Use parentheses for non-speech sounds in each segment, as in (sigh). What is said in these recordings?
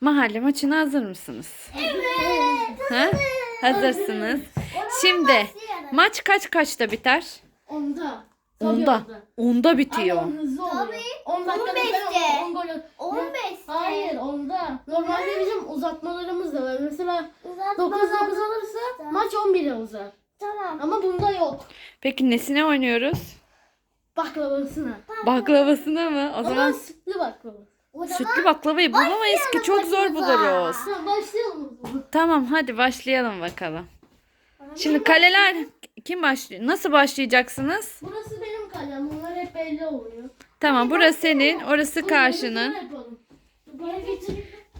Mahalle maçına hazır mısınız? Evet. Ha? Hazırsınız. Şimdi maç kaç kaçta biter? Onda. Tabii Onda. Onda bitiyor. Ama hızlı oluyor. Tabii. 10 dakikada 15'te. falan 10 gol. 15. Hayır onda. Normalde bizim uzatmalarımız da var. Mesela 9-9 Uzatmalar. olursa maç 11'e uzar. Tamam. Ama bunda yok. Peki nesine oynuyoruz? Baklavasına. Baklavasına mı? O Ama zaman sütlü baklava. Sütlü baklavayı bulamayız ki çok zor buluruz. Tamam hadi başlayalım bakalım. Şimdi kaleler kim başlıyor? Nasıl başlayacaksınız? Burası benim kalem. Bunlar hep belli oluyor. Tamam burası senin, orası karşının.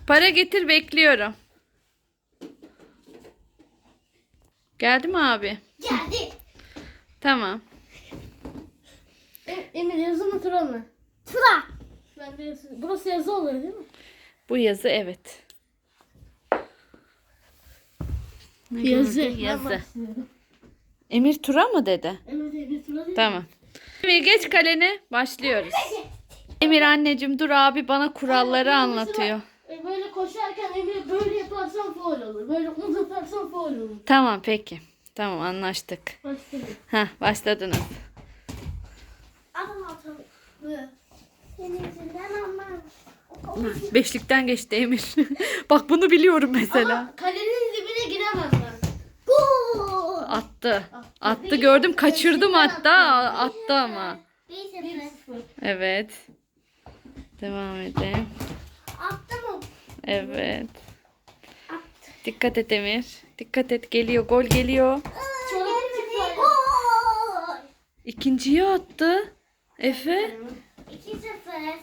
Para getir bekliyorum. Geldi mi abi? geldi. Tamam. E- Emir yazı mı tura mı? Tura. Burası yazı oluyor değil mi? Bu yazı evet. Ne Yazı. gördün? Yazı. Emir Tura mı dedi? Evet Emir tura değil mi? Tamam. Emir geç kalene başlıyoruz. Emir anneciğim dur abi bana kuralları Ama anlatıyor. e, böyle koşarken Emir böyle yaparsan foul olur. Böyle uzatarsan foul olur. Tamam peki. Tamam anlaştık. Başlayalım. Heh başladınız. Adam atalım. Senin yüzünden ama. Beşlikten geçti Emir. (laughs) Bak bunu biliyorum mesela. Ama kalenin dibine giremezler. Gol. Attı. Attı gördüm kaçırdım hatta attı ama. 1-0. 1-0. Evet. Devam edelim. Attı mı? Evet. Dikkat et Emir. Dikkat et geliyor gol geliyor. Gol. İkinciyi attı. Efe 2-0.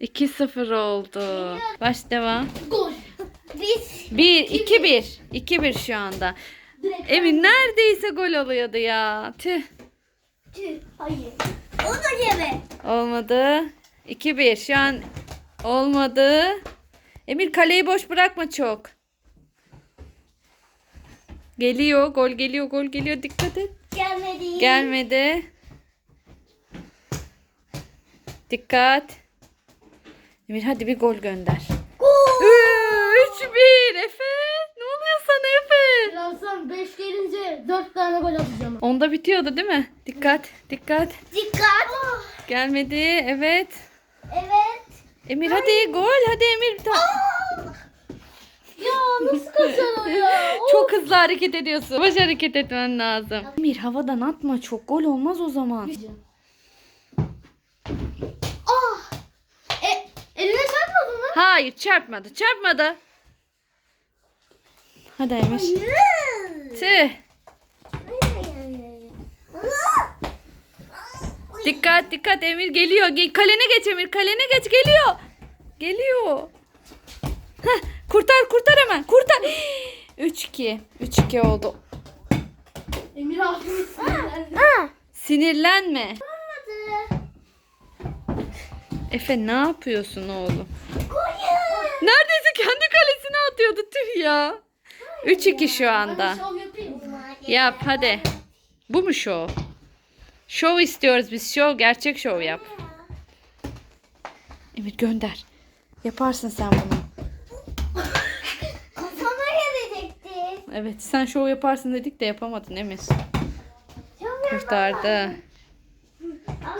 2-0 oldu. Baş devam. Gol. Biz 1 2 1. 2 1 şu anda. Emir neredeyse gol oluyordu ya. Tüh. Tüh, hayır. O da yeme. Olmadı. 2 1. Şu an olmadı. Emir kaleyi boş bırakma çok. Geliyor, gol geliyor, gol geliyor. Dikkat et. Gelmedi. Gelmedi. Dikkat. Emir hadi bir gol gönder. Gol. 3-1 Efe. Ne oluyor sana Efe? Birazdan 5 gelince 4 tane gol atacağım. Onda bitiyordu değil mi? Dikkat, dikkat. Dikkat. Gelmedi. Evet. Evet. Emir hadi gol. Hadi Emir. Ta- Ya nasıl kaçar o ya? (laughs) Çok hızlı hareket ediyorsun. Baş hareket etmen lazım. Emir havadan atma çok. Gol olmaz o zaman. Ah! E, eline çarpmadı mı? Hayır çarpmadı. Çarpmadı. Hadi Emir. Tüh. Dikkat dikkat Emir geliyor. Ge- kalene geç Emir. Kalene geç geliyor. Geliyor. Heh, kurtar kurtar hemen. Kurtar. 3-2. 3-2 oldu. Emir abimiz sinirlendi. Sinirlenme. Efe ne yapıyorsun oğlum? Neredeyse kendi kalesine atıyordu tüh ya. 3-2 şu anda. Yap hadi. Bu mu şov? Şov istiyoruz biz. Şov. Gerçek şov yap. Emir gönder. Yaparsın sen bunu. (laughs) Kafama gelecekti. Evet sen şov yaparsın dedik de yapamadın Emir. Kurtardı.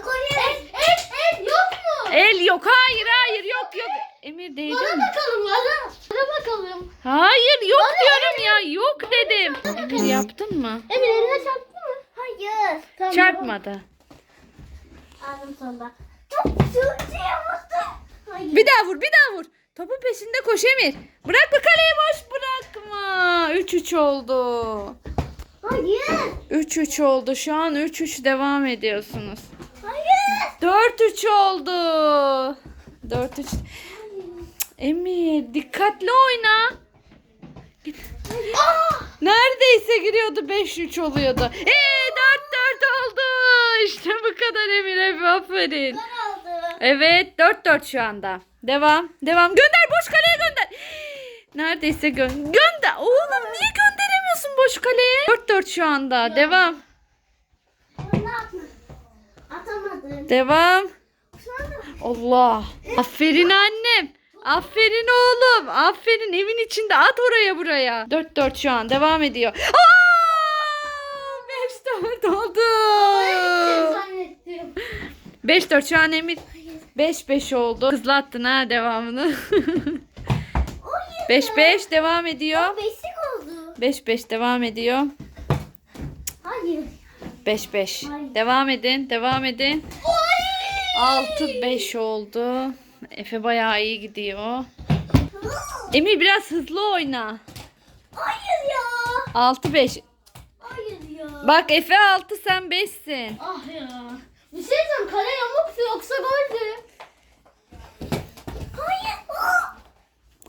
Gol El, el, el yok mu? El yok. Hayır hayır yok yok. Emir değdi Bana mi? bakalım bana. Bana bakalım. Hayır yok diyorum ya. Yok dedim. Emir yaptın mı? Emir eline çarptı mı? Hayır. Tamam, Çarpmadı. Aldım sonunda. Çok şey. Hayır. Bir daha vur bir daha vur. Topun peşinde koş Emir. Bırakma kaleyi boş bırakma. 3-3 oldu. Hayır. 3-3 oldu. Şu an 3-3 devam ediyorsunuz. Hayır. 4-3 oldu. 4-3. Cık, Emir dikkatli oyna. Neredeyse giriyordu 5-3 oluyordu. Eee 4-4 oldu. İşte bu kadar Emir Efe aferin. Evet 4-4 şu anda. Devam. Devam. Gönder boş kaleye gönder. Neredeyse gö gönder. Oğlum niye gönderemiyorsun boş kaleye? 4-4 şu anda. Devam. Onu atma. Atamadım. Devam. Allah. Aferin annem. Aferin oğlum. Aferin evin içinde at oraya buraya. 4-4 şu an devam ediyor. Aa! 5-4 oldu. Zannettim. 5-4 şu an Emir 5-5 oldu. Hızlı attın ha devamını. (laughs) 5-5 devam ediyor. Beşik oldu. 5-5 devam ediyor. Hayır. 5-5. Hayır. Devam edin. Devam edin. 6-5 oldu. Efe bayağı iyi gidiyor. Emir biraz hızlı oyna. Hayır ya. 6-5. Hayır ya. Bak Efe 6 sen 5'sin. Ah ya. Bir şey diyeceğim kale yamuktu yoksa goldü. Hayır.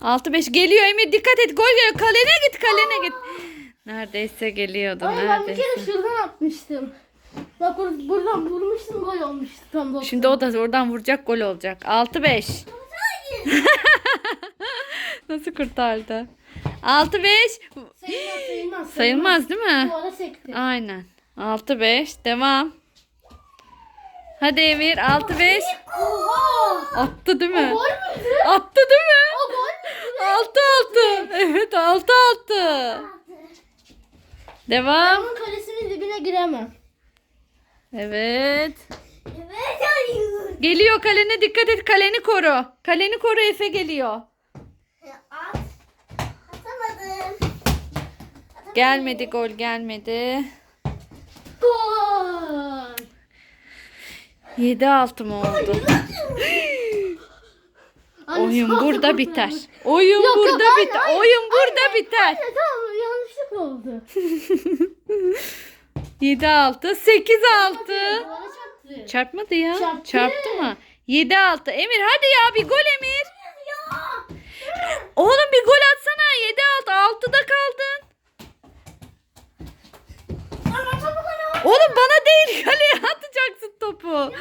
6-5 geliyor Emir dikkat et gol geliyor. Kalene git kalene git. Neredeyse geliyordu Ay ben bir neredeyse. kere şuradan atmıştım. Bak or- buradan vurmuştum gol olmuştu tam dokuz. Şimdi o da oradan vuracak gol olacak. 6-5. Hayır. (laughs) Nasıl kurtardı? 6-5. sayılmaz sayılmaz. Sayılmaz değil mi? Duvara sekti. Aynen. 6-5. Devam. Hadi Emir 6-5. Oha. Attı değil mi? gol müydü? Attı değil mi? O gol müydü? 6-6. Evet 6-6. Devam. Onun kalesinin dibine giremem. Evet. Evet hayır. Geliyor kalene dikkat et. Kaleni koru. Kaleni koru Efe geliyor. E, at. Atamadım. Gelmedi gol gelmedi. Gol. 7-6 mı oldu? Oyun burada biter. Oyun yok, burada biter. Oyun burada biter. Hayır. 6 oldu. 7 6 8 6. Çarptı. Çarpmadı ya. Çarptı. Çarptı mı? 7 6. Emir hadi ya bir gol Emir. Oğlum bir gol atsana. 7 6 6'da kaldın. Oğlum bana değil (laughs) kaleye atacaksın topu.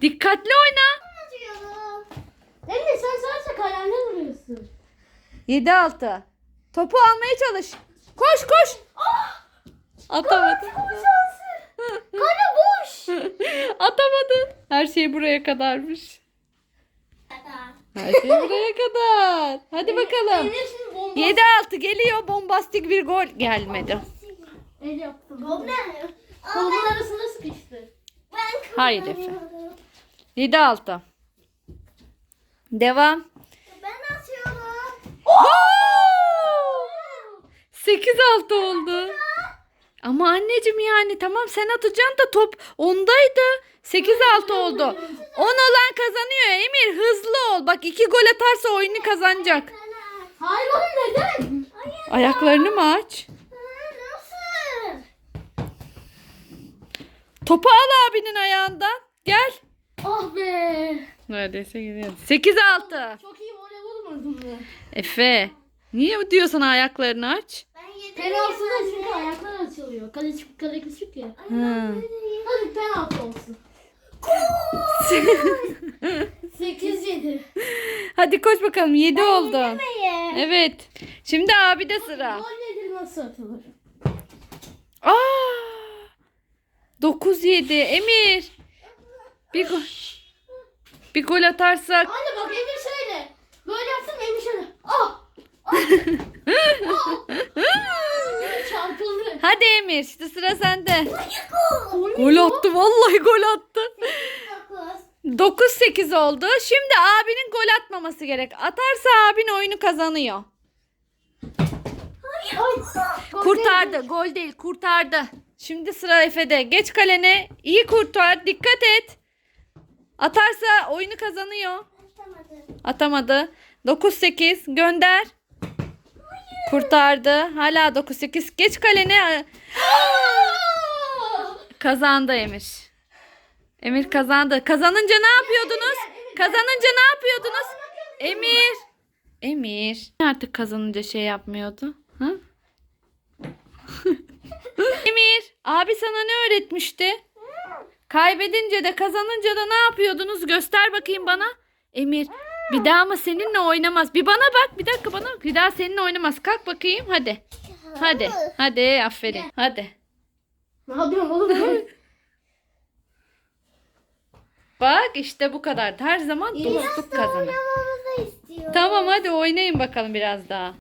Dikkatli oyna. Anne sen sadece kalemle vuruyorsun. 7 6. Topu almaya çalış. Koş koş. Atamadı. (laughs) Kale boş. Atamadın. Her şey buraya kadarmış. Her şey buraya kadar. Hadi bakalım. Emre şimdi bomba. 7-6 geliyor. Bombastik bir gol gelmedi. El yaptım. Top ne? Aa, Kolun arasında sıkıştı. Ben Hayır kazanıyorum. 7-6. Devam. Ben atıyorum. 8-6 oldu. Ama anneciğim yani tamam sen atacaksın da top ondaydı. 8-6 oldu. 10 olan kazanıyor. Emir hızlı ol. Bak 2 gol atarsa oyunu kazanacak. Hayır oğlum neden? Ayaklarını mı aç? Topu al abinin ayağından. Gel. Ah be. Neredeyse gidiyor. 8-6. Çok iyi voley vurmadın mı? Efe. Niye diyorsun ayaklarını aç? Ben yedim. Penaltıda çünkü ayaklar açılıyor. Kale, küçük- kale küçük ya. Hı. Hadi penaltı olsun. 8-7. Hadi koş bakalım. 7 oldu. Evet. Şimdi abi de sıra. Gol nedir nasıl atılır? Aa! 9-7. Emir. Bir gol. Bir gol atarsak. Anne bak Emir şöyle. Böyle yapsam Emir şöyle. Ah! Ah! ah! Hadi Emir. İşte sıra sende. Gol. Attı. Vallahi gol attı. Dokuz. 9-8 oldu. Şimdi abinin gol atmaması gerek. Atarsa abin oyunu kazanıyor. Kurtardı. Gol değil. Kurtardı. Şimdi sıra Efe'de. Geç kalene. İyi kurtar. Dikkat et. Atarsa oyunu kazanıyor. Atamadım. Atamadı. 9-8 gönder. Kurtardı. Hala 9-8. Geç kalene. Kazandı Emir. Emir kazandı. Kazanınca ne yapıyordunuz? Kazanınca ne yapıyordunuz? Emir. Emir. Artık kazanınca şey yapmıyordu. Hı? (laughs) Emir. Abi sana ne öğretmişti? Kaybedince de kazanınca da ne yapıyordunuz? Göster bakayım bana. Emir. Bir daha ama seninle oynamaz. Bir bana bak. Bir dakika bana. bak. Bir daha seninle oynamaz. Kalk bakayım. Hadi. Hadi. Hadi. Aferin. Hadi. Ne yapıyorsun oğlum? (laughs) Bak işte bu kadar. Her zaman dostluk kazanır. Tamam hadi oynayın bakalım biraz daha.